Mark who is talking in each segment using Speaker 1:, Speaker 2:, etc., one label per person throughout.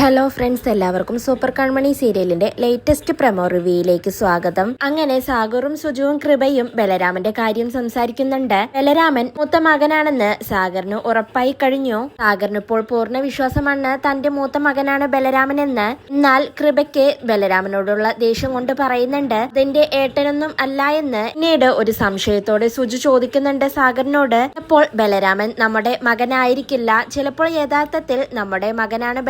Speaker 1: Hello friends എല്ലാവർക്കും super Kanmani സീരിയലിന്റെ latest promo റിവ്യൂയിലേക്ക് സ്വാഗതം. അങ്ങനെ സാഗറും സുജുവും കൃപയും ബലരാമന്റെ കാര്യം സംസാരിക്കുന്നുണ്ട്. ബലരാമൻ മൂത്ത മകനാണെന്ന് സാഗറിന് ഉറപ്പായി കഴിഞ്ഞു. സാഗറിന് ഇപ്പോൾ പൂർണ വിശ്വാസമാണ് തന്റെ മൂത്ത മകനാണ് ബലരാമൻ എന്ന് എന്നാൽ കൃപയ്ക്ക് ബലരാമനോടുള്ള ദേഷ്യം കൊണ്ട് പറയുന്നുണ്ട്. ഇതിന്റെ ഏട്ടനൊന്നും അല്ല എന്ന് പിന്നീട് ഒരു സംശയത്തോടെ സുജു ചോദിക്കുന്നുണ്ട് സാഗറിനോട്. അപ്പോൾ ബലരാമൻ നമ്മുടെ മകനായിരിക്കില്ല. ചിലപ്പോൾ യഥാർത്ഥത്തിൽ നമ്മുടെ മകനാണ്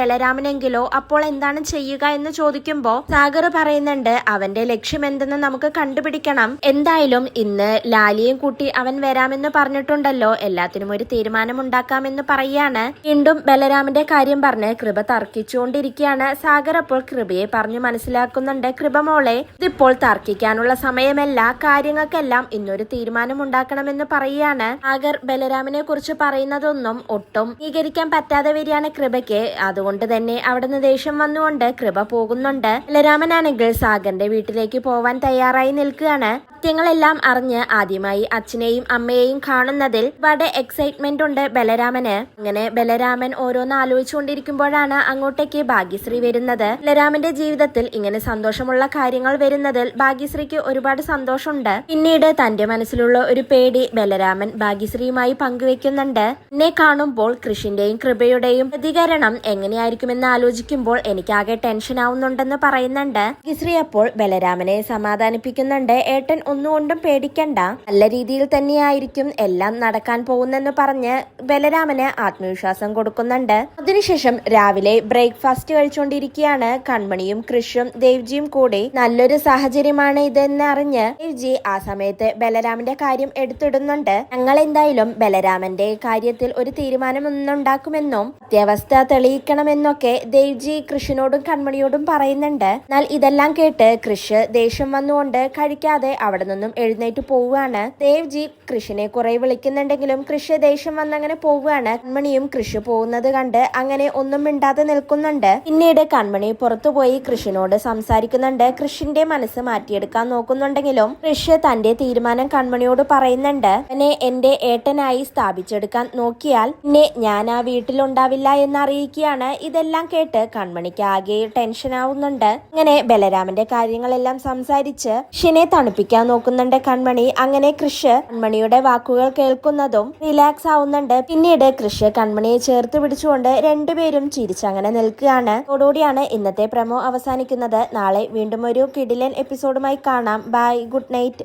Speaker 1: ബലരാമനെങ്കിലോ അപ്പോൾ എന്താണ് ചെയ്യുക എന്ന് ചോദിക്കുമ്പോ സാഗർ പറയുന്നുണ്ട് അവന്റെ ലക്ഷ്യം എന്തെന്ന് നമുക്ക് കണ്ടുപിടിക്കണം. എന്തായാലും ഇന്ന് ലാലിയും കൂട്ടി അവൻ വരാമെന്ന് പറഞ്ഞിട്ടുണ്ടല്ലോ. എല്ലാത്തിനും ഒരു തീരുമാനം ഉണ്ടാക്കാമെന്ന് പറയാണ്. വീണ്ടും ബലരാമന്റെ കാര്യം പറഞ്ഞ് കൃപ തർക്കിച്ചുകൊണ്ടിരിക്കുകയാണ്. സാഗർ അപ്പോൾ കൃപയെ പറഞ്ഞു മനസ്സിലാക്കുന്നുണ്ട് കൃപ മോളെ ഇതിപ്പോൾ തർക്കിക്കാനുള്ള സമയമല്ല. കാര്യങ്ങൾക്കെല്ലാം ഇന്നൊരു തീരുമാനം ഉണ്ടാക്കണമെന്ന് പറയുകയാണ് സാഗർ ബലരാമനെ കുറിച്ച് പറയുന്നതൊന്നും ഒട്ടും അംഗീകരിക്കാൻ പറ്റാതെ വരികയാണ് കൃപയ്ക്ക്. അതുകൊണ്ട് തന്നെ അവിടുന്ന് ദേഷ്യം വന്നുകൊണ്ട് കൃപ പോകുന്നുണ്ട്. ബലരാമനാണെങ്കിൽ സാഗറിന്റെ വീട്ടിലേക്ക് പോവാൻ തയ്യാറായി നിൽക്കുകയാണ്. സത്യങ്ങളെല്ലാം അറിഞ്ഞ് ആദ്യമായി അച്ഛനെയും അമ്മയെയും കാണുന്നതിൽ വളരെ എക്സൈറ്റ്മെന്റ് ഉണ്ട് ബലരാമന്. അങ്ങനെ ബലരാമൻ ഓരോന്ന് ആലോചിച്ചുകൊണ്ടിരിക്കുമ്പോഴാണ് അങ്ങോട്ടേക്ക് ഭാഗ്യശ്രീ വരുന്നത്. ബലരാമന്റെ ജീവിതത്തിൽ ഇങ്ങനെ സന്തോഷമുള്ള കാര്യങ്ങൾ വരുന്നതിൽ ഭാഗ്യശ്രീക്ക് ഒരുപാട് സന്തോഷമുണ്ട്. പിന്നീട് തന്റെ മനസ്സിലുള്ള ഒരു പേടി ബലരാമൻ ഭാഗ്യശ്രീയുമായി പങ്കുവെക്കുന്നുണ്ട്. എന്നെ കാണുമ്പോൾ കൃഷിന്റെയും കൃപയുടെയും പ്രതികരണം എങ്ങനെയായിരിക്കുമെന്ന് ആലോചിക്കുമ്പോൾ എനിക്കാകെ ടെൻഷൻ ആവുന്നുണ്ടെന്ന് പറയുന്നുണ്ട്. ഭാഗ്യശ്രീ അപ്പോൾ ബലരാമനെ സമാധാനിപ്പിക്കുന്നുണ്ട്. ഏട്ടൻ ഒന്നുകൊണ്ടും പേടിക്കണ്ട. നല്ല രീതിയിൽ തന്നെയായിരിക്കും എല്ലാം നടക്കാൻ പോകുന്നെന്ന് പറഞ്ഞ് ബലരാമന് ആത്മവിശ്വാസം കൊടുക്കുന്നുണ്ട്. അതിനുശേഷം രാവിലെ ബ്രേക്ക്ഫാസ്റ്റ് കഴിച്ചുകൊണ്ടിരിക്കുകയാണ് കൺമണിയും കൃഷും ദേവ്ജിയും കൂടി. നല്ലൊരു സാഹചര്യമാണ് ഇതെന്ന് അറിഞ്ഞ് ദേവ്ജി ആ സമയത്ത് ബലരാമന്റെ കാര്യം എടുത്തിടുന്നുണ്ട്. ഞങ്ങൾ എന്തായാലും ബലരാമന്റെ കാര്യത്തിൽ ഒരു തീരുമാനം ഒന്നുണ്ടാക്കുമെന്നും സത്യാവസ്ഥ തെളിയിക്കണമെന്നൊക്കെ ദേവ്ജി കൃഷിനോടും കൺമണിയോടും പറയുന്നുണ്ട്. എന്നാൽ ഇതെല്ലാം കേട്ട് കൃഷ് ദേഷ്യം വന്നുകൊണ്ട് കഴിക്കാതെ അവിടെ നിന്നും എഴുന്നേറ്റ് പോവുകയാണ്. ദേവ്ജി കൃഷിനെ കുറെ വിളിക്കുന്നുണ്ടെങ്കിലും കൃഷി ദേഷ്യം വന്നങ്ങനെ പോവുകയാണ്. കൺമണിയും കൃഷി പോകുന്നത് കണ്ട് അങ്ങനെ ഒന്നും മിണ്ടാതെ നിൽക്കുന്നുണ്ട്. പിന്നീട് കൺമണി പുറത്തുപോയി കൃഷിനോട് സംസാരിക്കുന്നുണ്ട്. കൃഷിന്റെ മനസ്സ് മാറ്റിയെടുക്കാൻ നോക്കുന്നുണ്ടെങ്കിലും കൃഷി തന്റെ തീരുമാനം കൺമണിയോട് പറയുന്നുണ്ട്. എന്നെ എന്റെ ഏട്ടനായി സ്ഥാപിച്ചെടുക്കാൻ നോക്കിയാൽ പിന്നെ ഞാൻ ആ വീട്ടിലുണ്ടാവില്ല എന്നറിയിക്കുകയാണ്. ഇതെല്ലാം കേട്ട് കൺമണിക്ക് ആകെ ടെൻഷൻ ആവുന്നുണ്ട് അങ്ങനെ ബലരാമന്റെ കാര്യങ്ങളെല്ലാം സംസാരിച്ച് ഷിനെ തണുപ്പിക്കാൻ നോക്കുന്നുണ്ട് കൺമണി. അങ്ങനെ കൃഷ് കൺമണിയുടെ വാക്കുകൾ കേൾക്കുന്നതും റിലാക്സ് ആവുന്നുണ്ട്. പിന്നീട് കൃഷ് കൺമണിയെ ചേർത്ത് പിടിച്ചുകൊണ്ട് രണ്ടുപേരും ചിരിച്ചങ്ങനെ നിൽക്കുകയാണ്. അതോടുകൂടിയാണ് ഇന്നത്തെ പ്രമോ അവസാനിക്കുന്നത്. നാളെ വീണ്ടും ഒരു കിഡിലൻ എപ്പിസോഡുമായി കാണാം. Bye good night